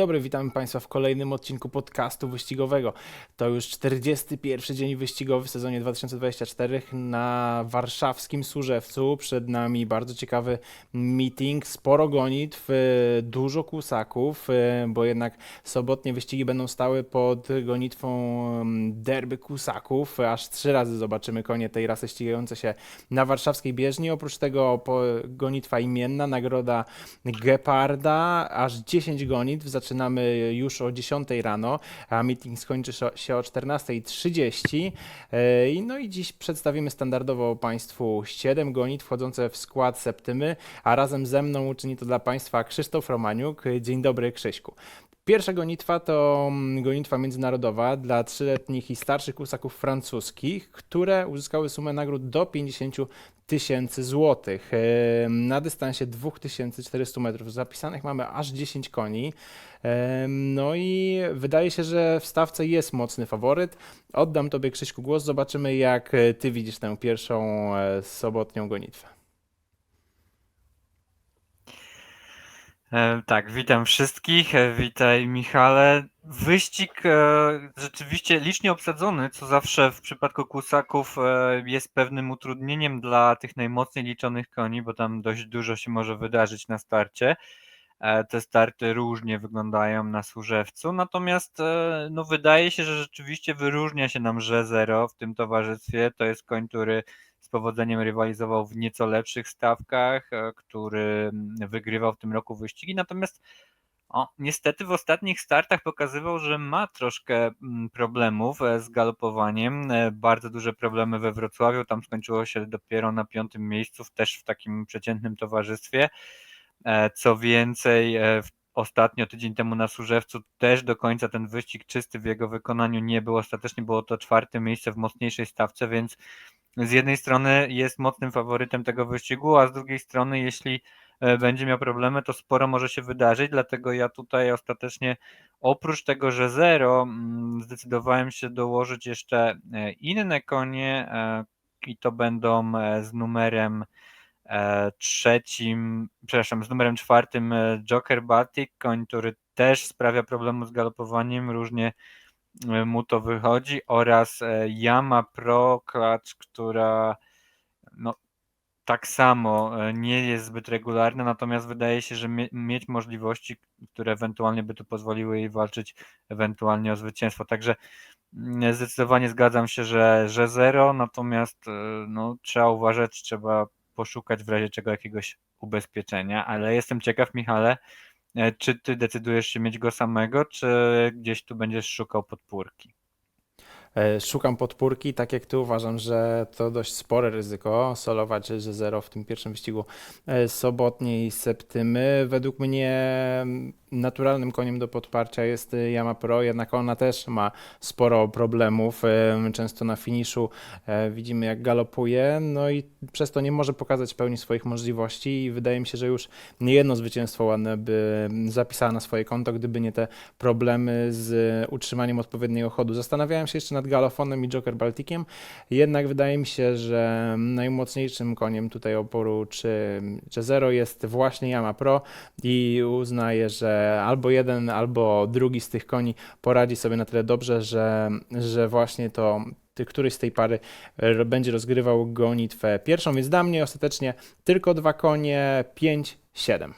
dobry, witam Państwa w kolejnym odcinku podcastu wyścigowego. To już 41 dzień wyścigowy w sezonie 2024 na warszawskim Służewcu. Przed nami bardzo ciekawy meeting, sporo gonitw, e, dużo kusaków, e, bo jednak sobotnie wyścigi będą stały pod gonitwą mm, derby kusaków. Aż trzy razy zobaczymy konie tej rasy ścigające się na warszawskiej bieżni. Oprócz tego gonitwa imienna, nagroda Geparda, aż 10 gonitw. Zaczynamy już o 10 rano, a meeting skończy się o 14.30. E, No i dziś przedstawimy standardowo Państwu 7 gonitw wchodzące w skład Septymy, a razem ze mną uczyni to dla Państwa Krzysztof Romaniuk. Dzień dobry Krzyśku. Pierwsza gonitwa to mm, gonitwa międzynarodowa dla trzyletnich i starszych kusaków francuskich, które uzyskały sumę nagród do 50 tysięcy złotych. Em, Na dystansie 2400 metrów zapisanych mamy aż 10 koni. Em, No i wydaje się, że w stawce jest mocny faworyt. Oddam Tobie Krzyśku głos, zobaczymy jak e, Ty widzisz tę pierwszą e, sobotnią gonitwę. Tak, witam wszystkich. e, Witaj Michale. Wyścig e, rzeczywiście licznie obsadzony, co zawsze w przypadku kusaków e, jest pewnym utrudnieniem dla tych najmocniej liczonych koni, bo tam dość dużo się może wydarzyć na starcie. E, Te starty różnie wyglądają na Służewcu, natomiast e, no, wydaje się, że rzeczywiście wyróżnia się nam Że w tym towarzystwie. To jest koń, który powodzeniem rywalizował w nieco lepszych stawkach, e, który wygrywał w tym roku wyścigi, natomiast o, niestety w ostatnich startach pokazywał, że ma troszkę problemów e, z galopowaniem. e, Bardzo duże problemy we Wrocławiu. Tam skończyło się dopiero na piątym miejscu, też w takim przeciętnym towarzystwie. Co więcej, ostatnio tydzień temu na Służewcu też do końca ten wyścig czysty w jego wykonaniu nie był. Ostatecznie było to czwarte miejsce w mocniejszej stawce, więc z jednej strony jest mocnym faworytem tego wyścigu, a z drugiej strony, jeśli e, będzie miał problemy, to sporo może się wydarzyć. Dlatego ja tutaj ostatecznie, oprócz tego, że zero, mm, zdecydowałem się dołożyć jeszcze e, inne konie, e, i to będą z numerem trzecim, przepraszam, z numerem czwartym Joker Baltic, koń, który też sprawia problemu z galopowaniem, różnie mu to wychodzi oraz e, Yama Pro Clutch, która no, tak samo e, nie jest zbyt regularna, natomiast wydaje się, że mie- mieć możliwości, które ewentualnie by tu pozwoliły jej walczyć ewentualnie o zwycięstwo. Także mm, zdecydowanie zgadzam się, że, że zero, natomiast e, no, trzeba uważać, trzeba poszukać w razie czego jakiegoś ubezpieczenia, ale jestem ciekaw, Michale, czy ty decydujesz się mieć go samego, czy gdzieś tu będziesz szukał podpórki? E, Szukam podpórki, tak jak Ty uważam, że to dość spore ryzyko solować że zero w tym pierwszym wyścigu e, sobotniej Septymy. Według mnie mm, naturalnym koniem do podparcia jest e, Yama Pro, jednak ona też ma sporo problemów. Często na finiszu e, widzimy jak galopuje, no i przez to nie może pokazać pełni swoich możliwości i wydaje mi się, że już nie jedno zwycięstwo ładne by zapisała na swoje konto, gdyby nie te problemy z utrzymaniem odpowiedniego chodu. Zastanawiałem się jeszcze nad Galofonem i Joker Baltikiem, jednak wydaje mi się, że najmocniejszym koniem tutaj oporu czy, czy zero jest właśnie Yama Pro i uznaję, że albo jeden, albo drugi z tych koni poradzi sobie na tyle dobrze, że, że właśnie to któryś z tej pary e, będzie rozgrywał gonitwę pierwszą, więc dla mnie ostatecznie tylko dwa konie, 5-7.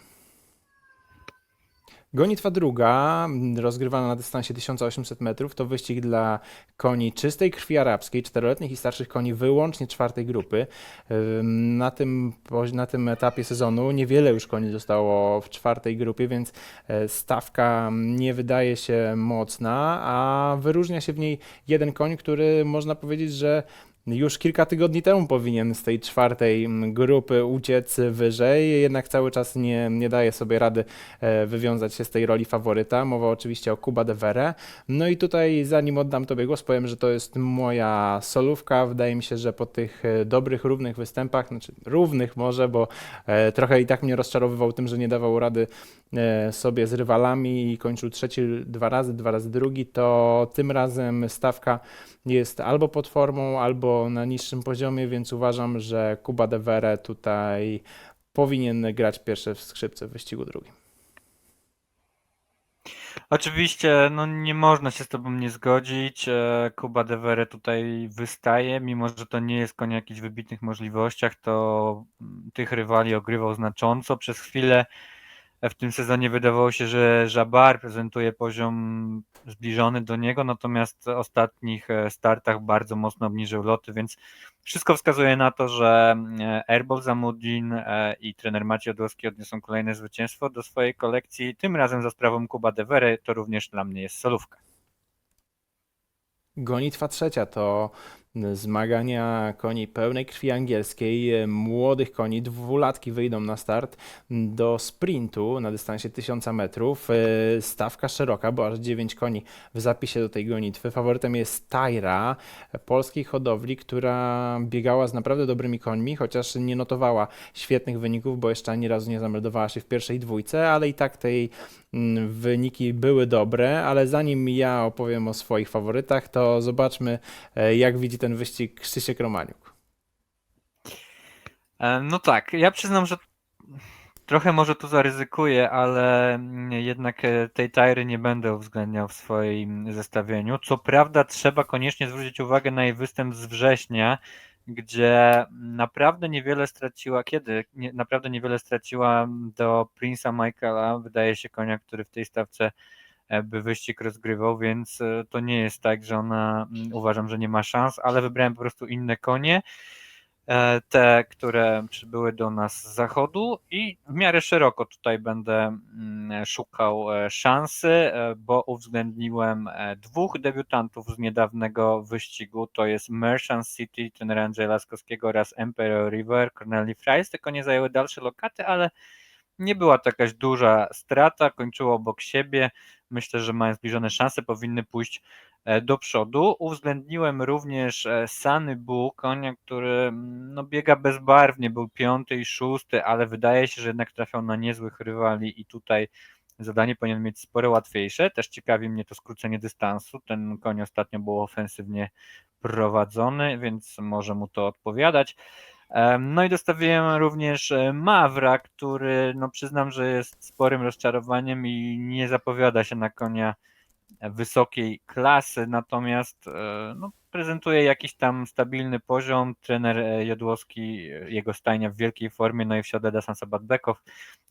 Gonitwa druga, m, rozgrywana na dystansie 1800 metrów, to wyścig dla koni czystej krwi arabskiej, czteroletnich i starszych koni wyłącznie czwartej grupy. Na tym, na tym etapie sezonu niewiele już koni zostało w czwartej grupie, więc e, stawka nie wydaje się mocna, a wyróżnia się w niej jeden koń, który można powiedzieć, że już kilka tygodni temu powinien z tej czwartej mm, grupy uciec wyżej, jednak cały czas nie, nie daje sobie rady e, wywiązać się z tej roli faworyta. Mowa oczywiście o Kuba de Vere. No i tutaj, zanim oddam Tobie głos, powiem, że to jest moja solówka. Wydaje mi się, że po tych e, dobrych, równych występach, znaczy równych może, bo e, trochę i tak mnie rozczarowywał tym, że nie dawał rady sobie z rywalami i kończył trzeci dwa razy, dwa razy drugi, to tym razem stawka jest albo pod formą, albo na niższym poziomie, więc uważam, że Kuba de Vere tutaj powinien grać pierwsze w skrzypce w wyścigu drugim. Oczywiście, no nie można się z tobą nie zgodzić. E, Kuba de Vere tutaj wystaje, mimo że to nie jest koń jakichś wybitnych możliwościach, to mm, tych rywali ogrywał znacząco. Przez chwilę w tym sezonie wydawało się, że Jabbar prezentuje poziom zbliżony do niego, natomiast w ostatnich e, startach bardzo mocno obniżył loty, więc wszystko wskazuje na to, że e, Erbol Zamudin e, i trener Maciej Odłowski odniosą kolejne zwycięstwo do swojej kolekcji, tym razem za sprawą Kuba de Vere, to również dla mnie jest solówka. Gonitwa trzecia to zmagania koni pełnej krwi angielskiej. Młodych koni, dwulatki wyjdą na start do sprintu na dystansie 1000 metrów. E, Stawka szeroka, bo aż 9 koni w zapisie do tej gonitwy. Faworytem jest Tyra, polskiej hodowli, która biegała z naprawdę dobrymi końmi, chociaż nie notowała świetnych wyników, bo jeszcze ani razu nie zameldowała się w pierwszej dwójce, ale i tak tej mm, wyniki były dobre, ale zanim ja opowiem o swoich faworytach, to zobaczmy, e, jak widzi ten wyścig Krzysiek Romaniuk. E, No tak, ja przyznam, że trochę może tu zaryzykuję, ale jednak e, tej Tyry nie będę uwzględniał w swoim zestawieniu. Co prawda trzeba koniecznie zwrócić uwagę na jej występ z września, gdzie naprawdę niewiele straciła, kiedy nie, naprawdę niewiele straciła do Prince'a Michaela, wydaje się konia, który w tej stawce by wyścig rozgrywał, więc e, to nie jest tak, że ona mm, uważam, że nie ma szans, ale wybrałem po prostu inne konie e, te, które przybyły do nas z zachodu i w miarę szeroko tutaj będę mm, szukał e, szansy, bo uwzględniłem dwóch debiutantów z niedawnego wyścigu, to jest Merchant City, trenera Andrzeja Laskowskiego oraz Emperor River, Corneli Fries, te konie zajęły dalsze lokaty, ale nie była to jakaś duża strata, kończyło obok siebie, myślę, że mają zbliżone szanse, powinny pójść e, do przodu. Uwzględniłem również e, Sunny Bu, konia, który mm, no, biega bezbarwnie, był piąty i szósty, ale wydaje się, że jednak trafiał na niezłych rywali i tutaj zadanie powinien mieć sporo łatwiejsze. Też ciekawi mnie to skrócenie dystansu. Ten koń ostatnio był ofensywnie prowadzony, więc może mu to odpowiadać. No i dostawiłem również e, Mawra, który no przyznam, że jest sporym rozczarowaniem i nie zapowiada się na konia wysokiej klasy, natomiast e, no, prezentuje jakiś tam stabilny poziom. Trener e, Jodłowski, jego stajnia w wielkiej formie, no i w środę Dasan Sabatbekow.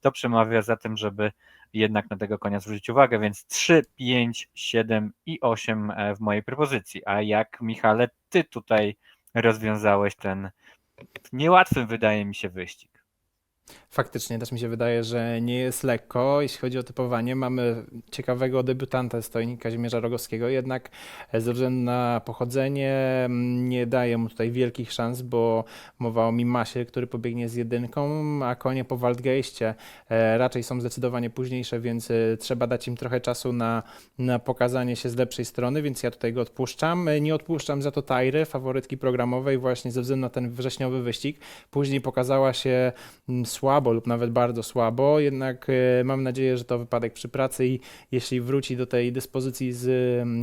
To przemawia za tym, żeby jednak na tego konia zwrócić uwagę, więc 3, 5, 7 i 8 e, w mojej propozycji. A jak Michale, ty tutaj rozwiązałeś ten niełatwy, wydaje mi się, wyścig. Faktycznie też mi się wydaje, że nie jest lekko, jeśli chodzi o typowanie. Mamy ciekawego debiutanta stojni Kazimierza Rogowskiego, jednak ze względu na pochodzenie mm, nie daje mu tutaj wielkich szans, bo mowa o Mimasie, który pobiegnie z jedynką, a konie po Waldgeiście e, raczej są zdecydowanie późniejsze, więc e, trzeba dać im trochę czasu na, na pokazanie się z lepszej strony, więc ja tutaj go odpuszczam. E, Nie odpuszczam za to Tajry, faworytki programowej, właśnie ze względu na ten wrześniowy wyścig. Później pokazała się mm, słabo lub nawet bardzo słabo, jednak e, mam nadzieję, że to wypadek przy pracy i jeśli wróci do tej dyspozycji z,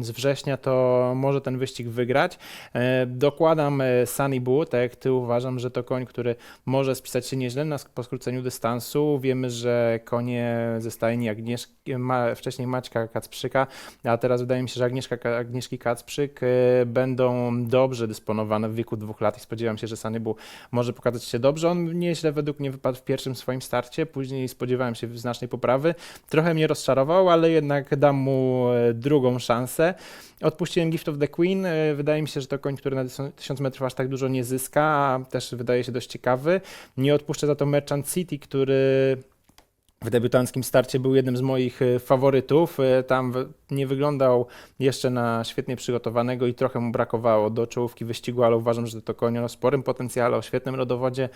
z września, to może ten wyścig wygrać. E, Dokładam e, Sunny Boo, tak jak ty uważam, że to koń, który może spisać się nieźle na, po skróceniu dystansu. Wiemy, że konie ze stajni Agnieszki, ma, wcześniej Maćka Kacprzyka, a teraz wydaje mi się, że Agnieszka, Ka- Agnieszki Kacprzyk będą dobrze dysponowane w wieku dwóch lat i spodziewam się, że Sunny Boo może pokazać się dobrze. On nieźle według mnie wypadł w pierwszym swoim starcie, później spodziewałem się znacznej poprawy. Trochę mnie rozczarował, ale jednak dam mu e, drugą szansę. Odpuściłem Gift of the Queen. e, Wydaje mi się, że to koń, który na 1000 metrów aż tak dużo nie zyska, a też wydaje się dość ciekawy. Nie odpuszczę za to Merchant City, który w debiutanckim starcie był jednym z moich e, faworytów. Tam nie wyglądał jeszcze na świetnie przygotowanego i trochę mu brakowało do czołówki wyścigu, ale uważam, że to koń o sporym potencjale, o świetnym rodowodzie,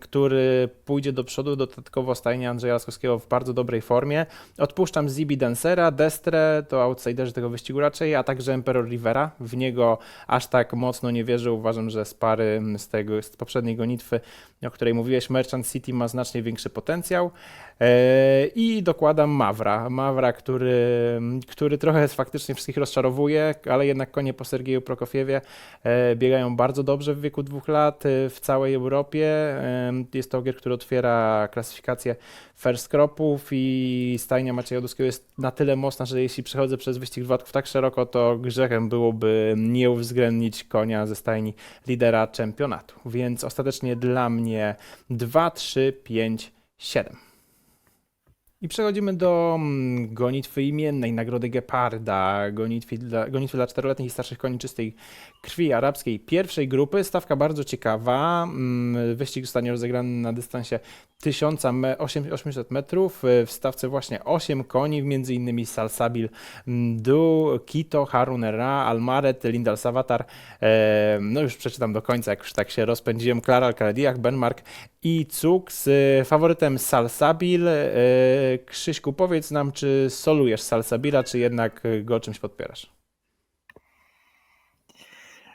który pójdzie do przodu. Dodatkowo stajnia Andrzeja Laskowskiego w bardzo dobrej formie. Odpuszczam Zibi Dancera, Destre, to outsiderzy tego wyścigu raczej, a także Emperor Rivera. W niego aż tak mocno nie wierzę. Uważam, że z pary z, tego, z poprzedniej gonitwy, o której mówiłeś, Merchant City ma znacznie większy potencjał. E, I dokładam Mawra. Mawra, który, który który trochę faktycznie wszystkich rozczarowuje, ale jednak konie po Sergieju Prokofiewie e, biegają bardzo dobrze w wieku dwóch lat e, w całej Europie. Jest to ogier, który otwiera klasyfikację first cropów i stajnia Macieja Jodowskiego jest na tyle mocna, że jeśli przechodzę przez wyścig dwóch tak szeroko, to grzechem byłoby nie uwzględnić konia ze stajni lidera czempionatu. Więc ostatecznie dla mnie 2, 3, 5, 7. I przechodzimy do mm, gonitwy imiennej, nagrody Geparda, gonitwy dla, gonitwy dla czteroletnich i starszych koni czystej krwi arabskiej pierwszej grupy. Stawka bardzo ciekawa. Mm, Wyścig zostanie rozegrany na dystansie 1800 metrów. W stawce właśnie 8 koni, innymi Salsabil, Du, Kito, Harunera, Almaret, Lindal Savatar. E, No już przeczytam do końca, jak już tak się rozpędziłem. Clara Alcaladiach, Benmark i Cuk z e, faworytem Salsabil. E, Krzyśku, powiedz nam, czy solujesz Salsabila, czy jednak e, go czymś podpierasz?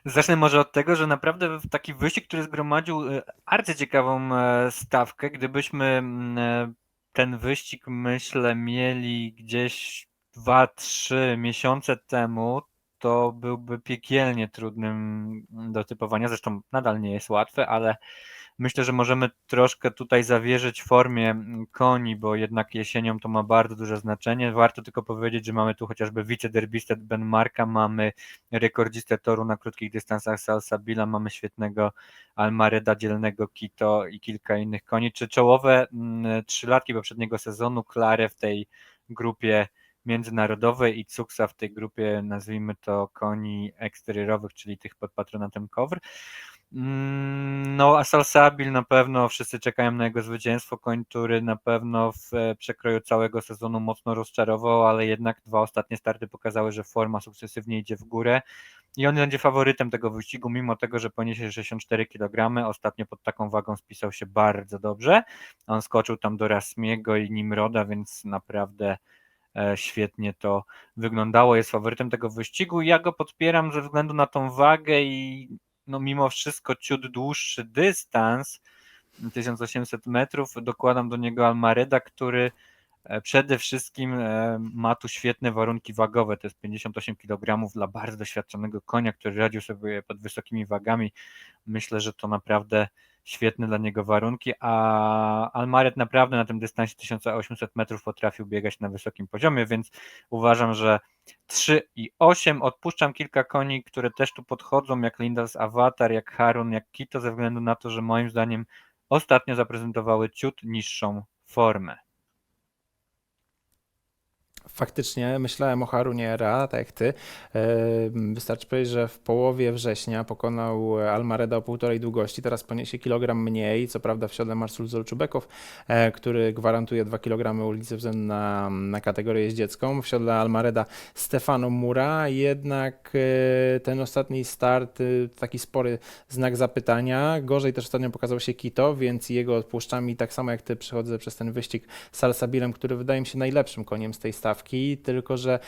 Zacznę może od tego, że naprawdę taki wyścig, który zgromadził arcyciekawą stawkę, gdybyśmy mm, ten wyścig, myślę, mieli gdzieś 2-3 miesiące temu, to byłby piekielnie trudnym do typowania. Zresztą nadal nie jest łatwy, ale myślę, że możemy troszkę tutaj zawierzyć formie mm, koni, bo jednak jesienią to ma bardzo duże znaczenie. Warto tylko powiedzieć, że mamy tu chociażby wicederbistę Benmarka, mamy rekordzistę toru na krótkich dystansach Salsabila, mamy świetnego Almareda, dzielnego Kito i kilka innych koni. Czy czołowe mm, trzylatki poprzedniego sezonu, Klare w tej grupie międzynarodowej i Cuksa w tej grupie, nazwijmy to koni eksterierowych, czyli tych pod patronatem KOWR. Mm, No, a Salsabil na pewno wszyscy czekają na jego zwycięstwo. Koń, który na pewno w e, przekroju całego sezonu mocno rozczarował, ale jednak dwa ostatnie starty pokazały, że forma sukcesywnie idzie w górę i on będzie faworytem tego wyścigu, mimo tego, że poniesie 64 kg. Ostatnio pod taką wagą spisał się bardzo dobrze. On skoczył tam do Rasmiego i Nimroda, więc naprawdę e, świetnie to wyglądało. Jest faworytem tego wyścigu. Ja go podpieram ze względu na tą wagę i no mimo wszystko ciut dłuższy dystans, 1800 metrów, dokładam do niego Almareda, który e, przede wszystkim e, ma tu świetne warunki wagowe, to jest 58 kg dla bardzo doświadczonego konia, który radził sobie pod wysokimi wagami. Myślę, że to naprawdę świetne dla niego warunki, a Almaret naprawdę na tym dystansie 1800 metrów potrafił biegać na wysokim poziomie, więc uważam, że 3 i 8. Odpuszczam kilka koni, które też tu podchodzą, jak Lindas Avatar, jak Harun, jak Kito, ze względu na to, że moim zdaniem ostatnio zaprezentowały ciut niższą formę. Faktycznie myślałem o Harunie Ra, tak jak ty. E, Wystarczy powiedzieć, że w połowie września pokonał Almareda o półtorej długości, teraz poniesie kilogram mniej, co prawda w siodle Marsul Zolczubekow, e, który gwarantuje 2 kg ulicy względu na, na kategorię jeździecką. W siodle Almareda Stefano Mura, jednak e, ten ostatni start, e, taki spory znak zapytania. Gorzej też ostatnio pokazał się Kito, więc jego odpuszczam i tak samo jak ty przechodzę przez ten wyścig Salsabilem, który wydaje mi się najlepszym koniem z tej stawki, tylko że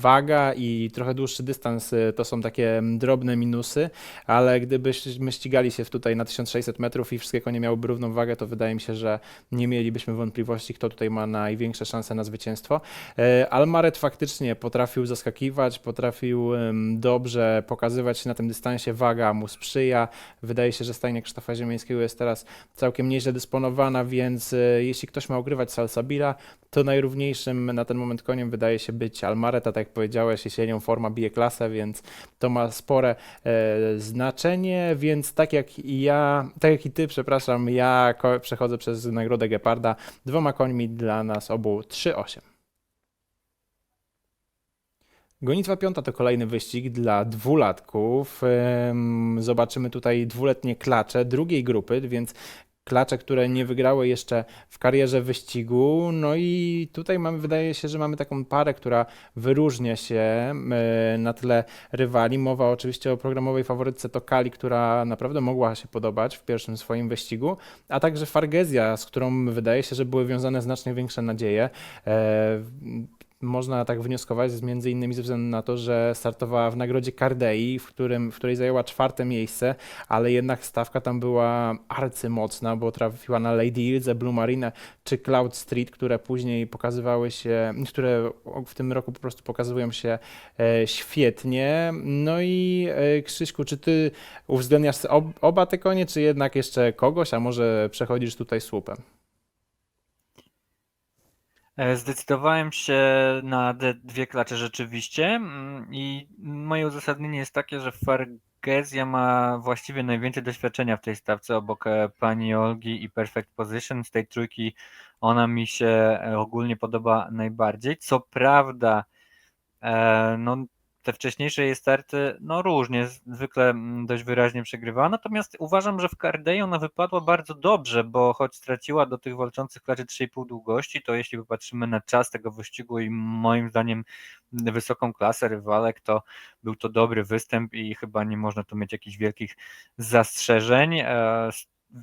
waga i trochę dłuższy dystans y, to są takie drobne minusy, ale gdybyśmy ścigali się tutaj na 1600 metrów i wszystkie konie miałyby równą wagę, to wydaje mi się, że nie mielibyśmy wątpliwości, kto tutaj ma największe szanse na zwycięstwo. E, Almaret faktycznie potrafił zaskakiwać, potrafił dobrze pokazywać się na tym dystansie, waga mu sprzyja. Wydaje się, że stajnia Krzysztofa Ziemiańskiego jest teraz całkiem nieźle dysponowana, więc e, jeśli ktoś ma ogrywać Salsabila, to najrówniejszym na ten moment koniem wydaje się być Almaret, a tak jak powiedziałeś, jesienią forma bije klasę, więc to ma spore e, znaczenie, więc tak jak i ja, tak jak i ty, przepraszam, ja przechodzę przez nagrodę Geparda dwoma końmi dla nas obu 3-8. Gonitwa piąta to kolejny wyścig dla dwulatków. Zobaczymy tutaj dwuletnie klacze drugiej grupy, więc klacze, które nie wygrały jeszcze w karierze wyścigu. No i tutaj mamy, wydaje się, że mamy taką parę, która wyróżnia się e, na tle rywali. Mowa oczywiście o programowej faworytce Tokali, która naprawdę mogła się podobać w pierwszym swoim wyścigu, a także Fargezja, z którą wydaje się, że były wiązane znacznie większe nadzieje. Można tak wnioskować, między innymi ze względu na to, że startowała w nagrodzie Cardei, w, którym, w której zajęła czwarte miejsce, ale jednak stawka tam była arcymocna, bo trafiła na Lady Ilze, Blue Marine czy Cloud Street, które później pokazywały się, które w tym roku po prostu pokazują się e, świetnie. No i e, Krzyśku, czy ty uwzględniasz ob, oba te konie, czy jednak jeszcze kogoś, a może przechodzisz tutaj słupem? E, Zdecydowałem się na dwie klacze rzeczywiście mm, i moje uzasadnienie jest takie, że Fargesia ma właściwie najwięcej doświadczenia w tej stawce obok e, pani Olgi i Perfect Position. Z tej trójki ona mi się e, ogólnie podoba najbardziej. Co prawda, no, te wcześniejsze jej starty, no różnie, zwykle mm, dość wyraźnie przegrywała, natomiast uważam, że w Cardei ona wypadła bardzo dobrze, bo choć straciła do tych walczących klaczy 3,5 długości, to jeśli popatrzymy na czas tego wyścigu i moim zdaniem wysoką klasę rywalek, to był to dobry występ i chyba nie można tu mieć jakichś wielkich zastrzeżeń. E,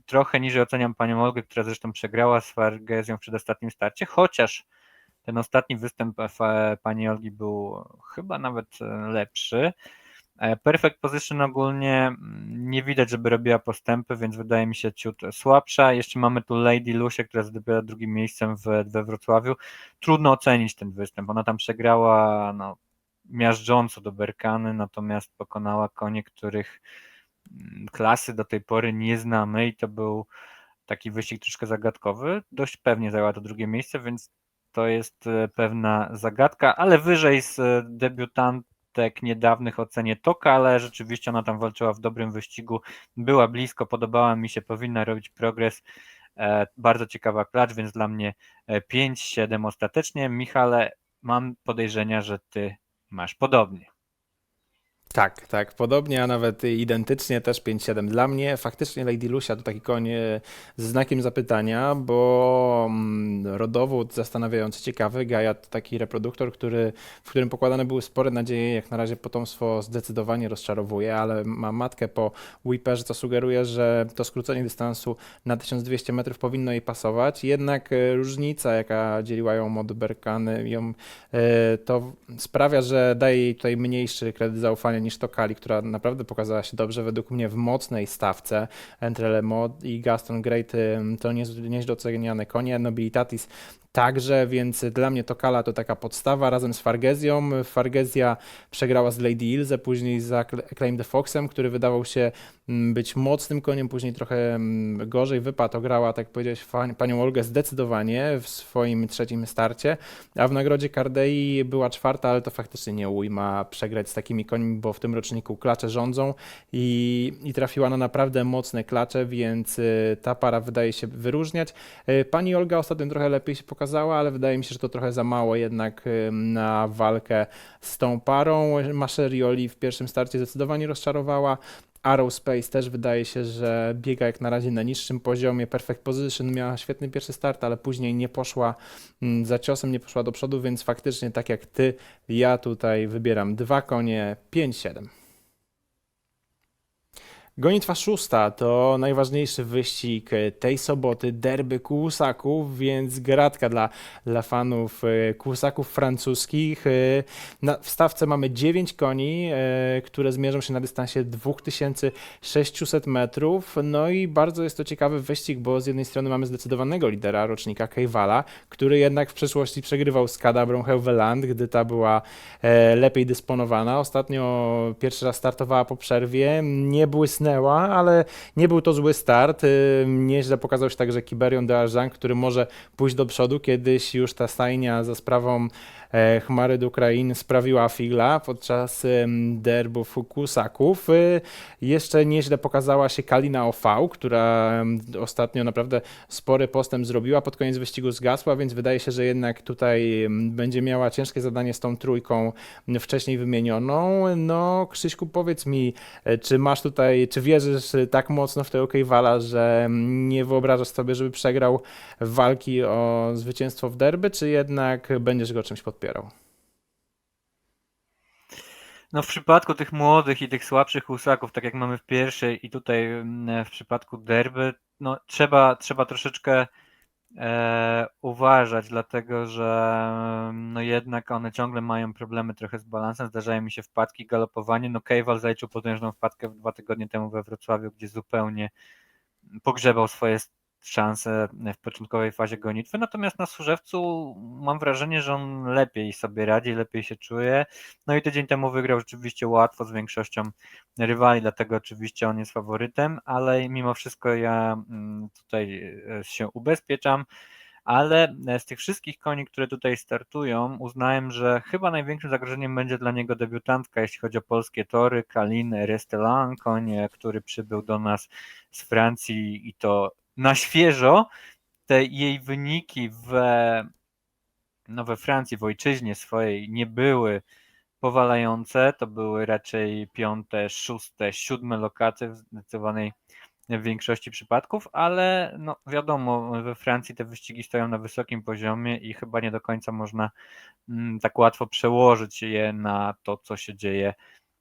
Trochę niżej oceniam panią Olgę, która zresztą przegrała z Fargezją w przedostatnim starcie, chociaż ten ostatni występ pani Olgi był chyba nawet e, lepszy. E, Perfect Position ogólnie mm, nie widać, żeby robiła postępy, więc wydaje mi się ciut słabsza. Jeszcze mamy tu Lady Lucie, która zdobyła drugim miejscem w, we Wrocławiu. Trudno ocenić ten występ. Ona tam przegrała no, miażdżąco do Berkany, natomiast pokonała konie, których mm, klasy do tej pory nie znamy i to był taki wyścig troszkę zagadkowy. Dość pewnie zajęła to drugie miejsce, więc to jest e, pewna zagadka, ale wyżej z e, debiutantek niedawnych ocenię Toka, ale rzeczywiście ona tam walczyła w dobrym wyścigu, była blisko, podobała mi się, powinna robić progres. E, Bardzo ciekawa klacz, więc dla mnie e, 5-7 ostatecznie. Michale, mam podejrzenia, że ty masz podobnie. Tak, tak, podobnie, a nawet identycznie, też 5-7 dla mnie. Faktycznie Lady Lucia to taki koń ze znakiem zapytania, bo mm, rodowód zastanawiający, ciekawy. Gaja to taki reproduktor, który, w którym pokładane były spore nadzieje. Jak na razie potomstwo zdecydowanie rozczarowuje, ale ma matkę po Whipperze, co sugeruje, że to skrócenie dystansu na 1200 metrów powinno jej pasować. Jednak e, różnica, jaka dzieliła ją od Berkany, ją, e, to sprawia, że daje jej tutaj mniejszy kredyt zaufania niż Tokali, która naprawdę pokazała się dobrze według mnie w mocnej stawce. Entre Le Mod i Gaston Great y, to niez- nieźle oceniane konie, Nobilitatis także, więc dla mnie Tokala to taka podstawa razem z Fargezją. Fargezja przegrała z Lady Ilze, później za Cl- Claim the Foxem, który wydawał się mm, być mocnym koniem, później trochę mm, gorzej wypadł, ograła, tak powiedziałeś, panią Olgę zdecydowanie w swoim trzecim starcie, a w nagrodzie Cardei była czwarta, ale to faktycznie nie ujma przegrać z takimi końmi, bo w tym roczniku klacze rządzą i, i trafiła na naprawdę mocne klacze, więc y, ta para wydaje się wyróżniać. Y, Pani Olga ostatnio trochę lepiej się pokazała, ale wydaje mi się, że to trochę za mało jednak na walkę z tą parą. Maszerioli w pierwszym starcie zdecydowanie rozczarowała. Arrow Space też wydaje się, że biega jak na razie na niższym poziomie. Perfect Position miała świetny pierwszy start, ale później nie poszła za ciosem, nie poszła do przodu, więc faktycznie tak jak ty, ja tutaj wybieram dwa konie, 5-7. Gonitwa szósta to najważniejszy wyścig tej soboty, derby kłusaków, więc gratka dla, dla fanów e, kłusaków francuskich. E, Na, w stawce mamy 9 koni, e, które zmierzą się na dystansie 2600 metrów. No i bardzo jest to ciekawy wyścig, bo z jednej strony mamy zdecydowanego lidera rocznika Kejwala, który jednak w przeszłości przegrywał z Kadabrą Heuveland, gdy ta była lepiej dysponowana. Ostatnio pierwszy raz startowała po przerwie, nie błysnęła, ale nie był to zły start. Y, Nieźle pokazał się także Kiberion de Arjan, który może pójść do przodu. Kiedyś już ta stajnia za sprawą e, Chmary do Ukrainy sprawiła figla podczas em, derbów Kusaków. Y, Jeszcze nieźle pokazała się Kalina OV, która ostatnio naprawdę spory postęp zrobiła. Pod koniec wyścigu zgasła, więc wydaje się, że jednak tutaj będzie miała ciężkie zadanie z tą trójką wcześniej wymienioną. No, Krzyśku, powiedz mi, e, czy masz tutaj, czy wierzysz e, tak mocno w tego Kejwala, że nie wyobrażasz sobie, żeby przegrał walki o zwycięstwo w derby, czy jednak będziesz go czymś podpierał? No w przypadku tych młodych i tych słabszych husaków, tak jak mamy w pierwszej i tutaj mm, w przypadku derby, no trzeba, trzeba troszeczkę e, uważać, dlatego że no jednak one ciągle mają problemy trochę z balansem, zdarzają mi się wpadki, galopowanie. No Kejwal zaliczył potężną wpadkę dwa tygodnie temu we Wrocławiu, gdzie zupełnie pogrzebał swoje szanse w początkowej fazie gonitwy, natomiast na Służewcu mam wrażenie, że on lepiej sobie radzi, lepiej się czuje. No i tydzień temu wygrał rzeczywiście łatwo z większością rywali, dlatego oczywiście on jest faworytem, ale mimo wszystko ja mm, tutaj e, się ubezpieczam. Ale z tych wszystkich koni, które tutaj startują, uznałem, że chyba największym zagrożeniem będzie dla niego debiutantka, jeśli chodzi o polskie tory, Kalin Restelan, koń, e, który przybył do nas z Francji i to na świeżo. Te jej wyniki w, no we Francji, w ojczyźnie swojej nie były powalające, to były raczej piąte, szóste, siódme lokaty w zdecydowanej większości przypadków, ale no wiadomo, we Francji te wyścigi stoją na wysokim poziomie i chyba nie do końca można mm, tak łatwo przełożyć je na to, co się dzieje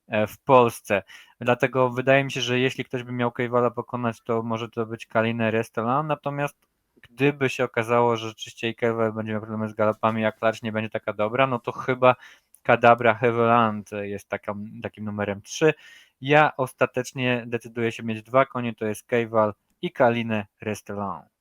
w Polsce. Dlatego wydaje mi się, że jeśli ktoś by miał Kejwala pokonać, to może to być Kalinę Restaurant, natomiast gdyby się okazało, że rzeczywiście Kejwal będzie miał problemy z galopami, a klacz nie będzie taka dobra, no to chyba Kadabra Heveland jest taką, takim numerem 3. Ja ostatecznie decyduję się mieć dwa konie, to jest Kejwal i Kalinę Restaurant.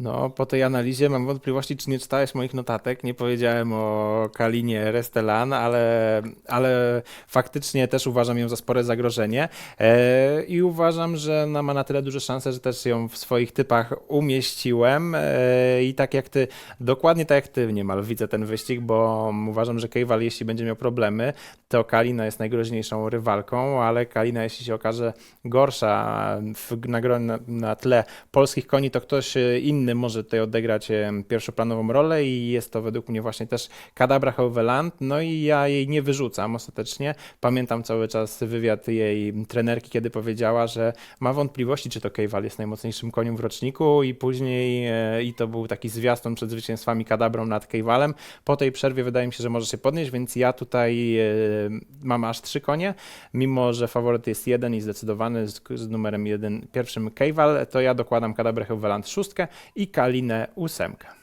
No, po tej analizie mam wątpliwości, czy nie czytałeś moich notatek. Nie powiedziałem o Kalinie Restelan, ale, ale faktycznie też uważam ją za spore zagrożenie e, i uważam, że ona ma na tyle duże szanse, że też ją w swoich typach umieściłem e, i tak jak ty, dokładnie tak jak ty niemal widzę ten wyścig, bo uważam, że Kejwal jeśli będzie miał problemy, to Kalina jest najgroźniejszą rywalką, ale Kalina jeśli się okaże gorsza w, na, na, tle polskich koni, to ktoś e, inny może tutaj odegrać pierwszoplanową rolę i jest to według mnie właśnie też Kadabra Hauveland, no i ja jej nie wyrzucam ostatecznie. Pamiętam cały czas wywiad jej trenerki, kiedy powiedziała, że ma wątpliwości, czy to Kejwal jest najmocniejszym koniem w roczniku i później e, i to był taki zwiastun przed zwycięstwami Kadabrą nad Kejwalem. Po tej przerwie wydaje mi się, że może się podnieść, więc ja tutaj e, mam aż trzy konie, mimo że faworyt jest jeden i zdecydowany z, z numerem jeden, pierwszym Kejwal, to ja dokładam Kadabrę Hauveland szóstkę i Kalinę ósemkę.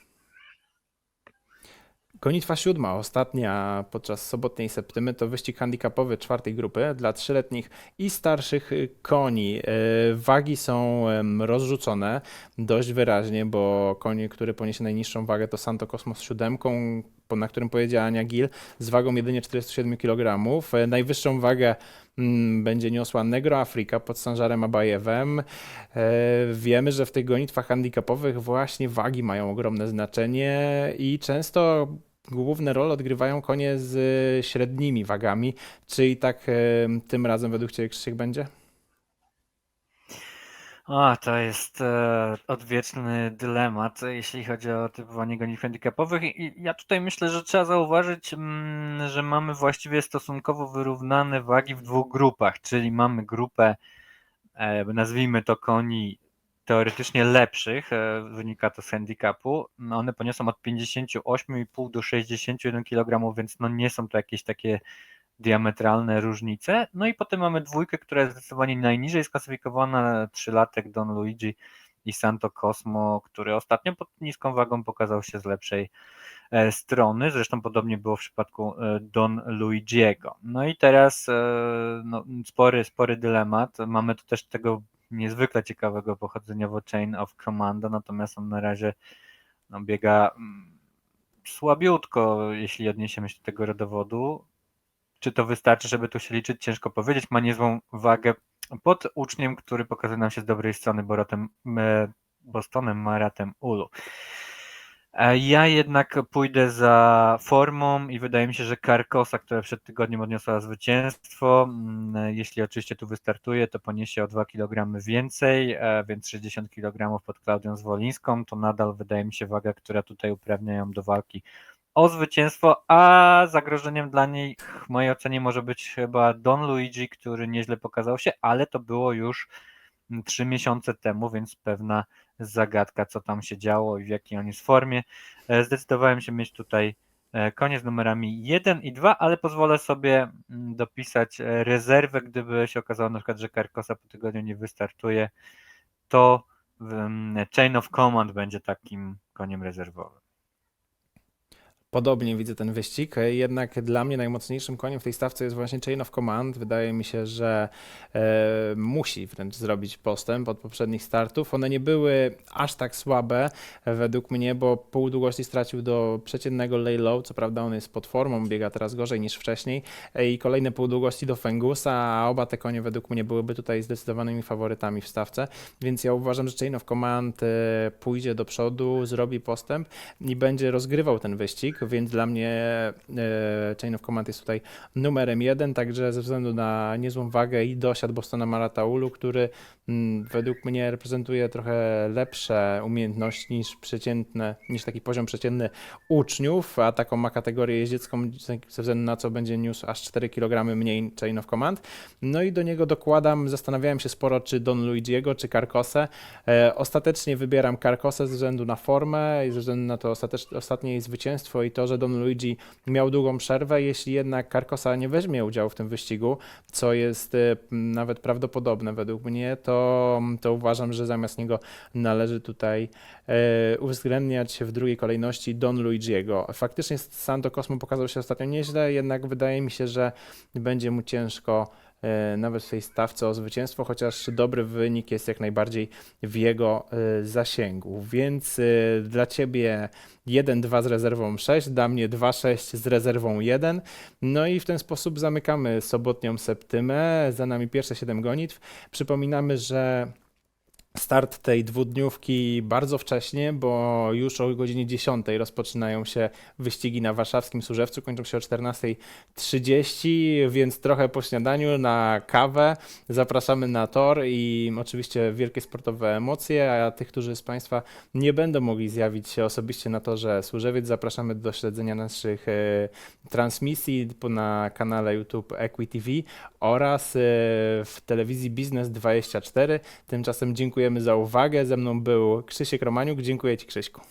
Gonitwa siódma, ostatnia podczas sobotniej septymy, to wyścig handicapowy czwartej grupy dla trzyletnich i starszych koni. Y, Wagi są rozrzucone dość wyraźnie, bo koń, który poniesie najniższą wagę to Santo Cosmos z siódemką, na którym pojedzie Ania Gil z wagą jedynie 47 kg. E, Najwyższą wagę będzie niosła Negro Afrika pod Sanżarem Abajewem. E, Wiemy, że w tych gonitwach handicapowych właśnie wagi mają ogromne znaczenie i często główne role odgrywają konie z średnimi wagami. Czy i tak e, tym razem według Ciebie Krzysiek będzie? O, to jest e, odwieczny dylemat, jeśli chodzi o typowanie gonitw handicapowych. I ja tutaj myślę, że trzeba zauważyć, mm, że mamy właściwie stosunkowo wyrównane wagi w dwóch grupach, czyli mamy grupę, e, nazwijmy to koni teoretycznie lepszych, e, wynika to z handicapu. No one poniosą od 58,5 do 61 kg, więc no nie są to jakieś takie diametralne różnice. No i potem mamy dwójkę, która jest zdecydowanie najniżej sklasyfikowana, trzylatek Don Luigi i Santo Cosmo, który ostatnio pod niską wagą pokazał się z lepszej e, strony. Zresztą podobnie było w przypadku e, Don Luigiego. No i teraz e, no, spory, spory dylemat. Mamy tu też tego niezwykle ciekawego pochodzeniowo Chain of Commando, natomiast on na razie no, biega mm, słabiutko, jeśli odniesiemy się do tego rodowodu. Czy to wystarczy, żeby tu się liczyć? Ciężko powiedzieć. Ma niezłą wagę pod uczniem, który pokazuje nam się z dobrej strony, Borotem, e, Bostonem Maratem Ulu. E, Ja jednak pójdę za formą i wydaje mi się, że Karkosa, która przed tygodniem odniosła zwycięstwo, mm, jeśli oczywiście tu wystartuje, to poniesie o 2 kg więcej, e, więc 60 kg pod Klaudią Zwolińską, to nadal wydaje mi się waga, która tutaj uprawnia ją do walki o zwycięstwo, a zagrożeniem dla niej w mojej ocenie może być chyba Don Luigi, który nieźle pokazał się, ale to było już mm, trzy miesiące temu, więc pewna zagadka, co tam się działo i w jakiej on jest formie. E, Zdecydowałem się mieć tutaj e, koniec numerami 1 i 2, ale pozwolę sobie mm, dopisać e, rezerwę, gdyby się okazało na przykład, że Karkosa po tygodniu nie wystartuje, to em, Chain of Command będzie takim koniem rezerwowym. Podobnie widzę ten wyścig, e, jednak dla mnie najmocniejszym koniem w tej stawce jest właśnie Chain of Command. Wydaje mi się, że e, musi wręcz zrobić postęp od poprzednich startów. One nie były aż tak słabe e, według mnie, bo pół długości stracił do przeciętnego lay low. Co prawda on jest pod formą, biega teraz gorzej niż wcześniej e, i kolejne pół długości do Fengusa, a oba te konie według mnie byłyby tutaj zdecydowanymi faworytami w stawce, więc ja uważam, że Chain of Command pójdzie do przodu, zrobi postęp i będzie rozgrywał ten wyścig, więc dla mnie e, Chain of Command jest tutaj numerem jeden, także ze względu na niezłą wagę i dosiad Bostona Marataulu, który mm, według mnie reprezentuje trochę lepsze umiejętności niż przeciętne, niż taki poziom przeciętny uczniów, a taką ma kategorię jeździecką, ze względu na co będzie niósł aż 4 kg mniej Chain of Command. No i do niego dokładam, zastanawiałem się sporo, czy Don Luigiego, czy Carcosę. E, ostatecznie wybieram Carcosę ze względu na formę i ze względu na to ostatnie zwycięstwo i to, że Don Luigi miał długą przerwę. Jeśli jednak Carcosa nie weźmie udziału w tym wyścigu, co jest e, nawet prawdopodobne według mnie, to, to uważam, że zamiast niego należy tutaj e, uwzględniać w drugiej kolejności Don Luigiego. Faktycznie Santo Cosmo pokazał się ostatnio nieźle, jednak wydaje mi się, że będzie mu ciężko nawet w tej stawce o zwycięstwo, chociaż dobry wynik jest jak najbardziej w jego e, zasięgu. Więc e, dla ciebie 1-2 z rezerwą 6, dla mnie 2-6 z rezerwą 1. No i w ten sposób zamykamy sobotnią septymę. Za nami pierwsze 7 gonitw. Przypominamy, że Start tej dwudniówki bardzo wcześnie, bo już o godzinie 10 rozpoczynają się wyścigi na warszawskim Służewcu, kończą się o 14.30, więc trochę po śniadaniu na kawę. Zapraszamy na tor i oczywiście wielkie sportowe emocje, a tych, którzy z Państwa nie będą mogli zjawić się osobiście na torze Służewiec, zapraszamy do śledzenia naszych e, transmisji na kanale YouTube Equity TV oraz e, w telewizji Biznes 24. Tymczasem Dziękujemy za uwagę. Ze mną był Krzysiek Romaniuk. Dziękuję Ci, Krzyśku.